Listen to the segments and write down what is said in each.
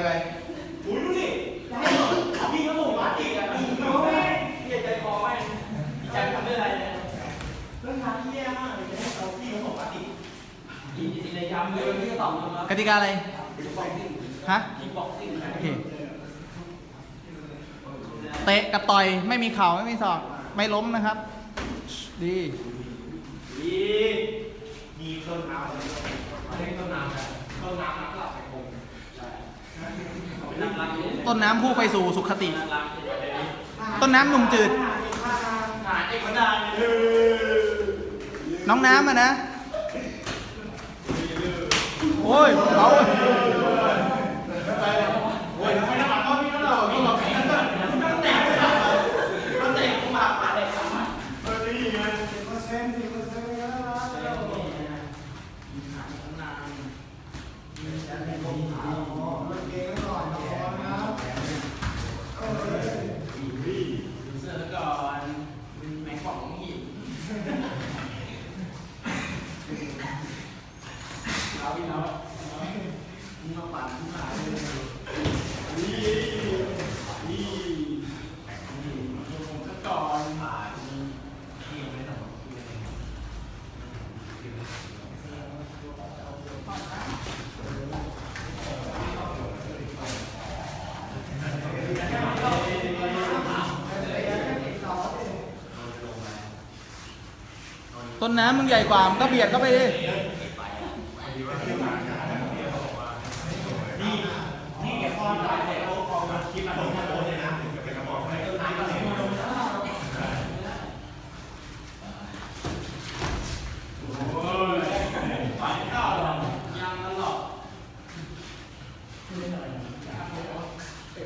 อะไรดูดิได้พี่ก็ส่งมาอีกอะไม่เกลียใจคอแม่ใจทำได้ไรเนี่ยเรื่องราวที่แย่มากเลยจะใเราพี่ก็ส่งมาสินกินเลยยำเลยพี่ก็ตอบมากติกาอะไรฮะโอเคเตะกับต่อยไม่มีเข่าไม่มีศอกไม่ล้มนะครับ ดี ต้นน้ำผู้ไปสู่สุขติ ต้นน้ำหนุ่มจืด น้องน้ำอะนะ โอ้ยเอา ต้นน้ำมึงใหญ่กว่ามึงก็เบียดเข้าไปดิ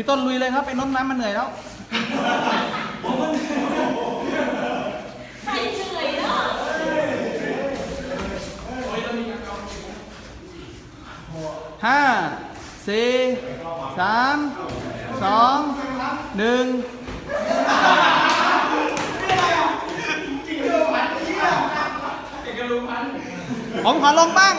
พี่ต้นลุยเลยครับไปน้นน้ำมันเหนื่อยแล้วห้าสี่สามสองหนึ่งผมขอลงบ้าง